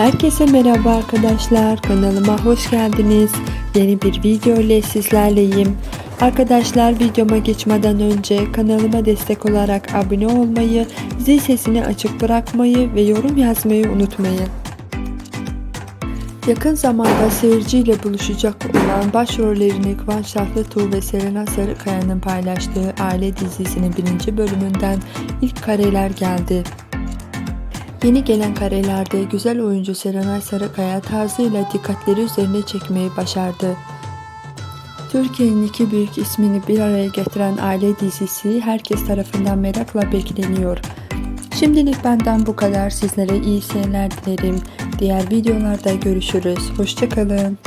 Herkese merhaba arkadaşlar. Kanalıma hoş geldiniz. Yeni bir video ile sizlerleyim. Arkadaşlar videoma geçmeden önce kanalıma destek olarak abone olmayı, zil sesini açık bırakmayı ve yorum yazmayı unutmayın. Yakın zamanda seyirciyle buluşacak olan başrollerini Kıvanç Tatlıtuğ ve Selena Sarıkaya'nın paylaştığı Aile dizisinin birinci bölümünden ilk kareler geldi. Yeni gelen karelerde güzel oyuncu Serenay Sarıkaya tarzıyla dikkatleri üzerine çekmeyi başardı. Türkiye'nin iki büyük ismini bir araya getiren aile dizisi herkes tarafından merakla bekleniyor. Şimdilik benden bu kadar. Sizlere iyi seyirler dilerim. Diğer videolarda görüşürüz. Hoşçakalın.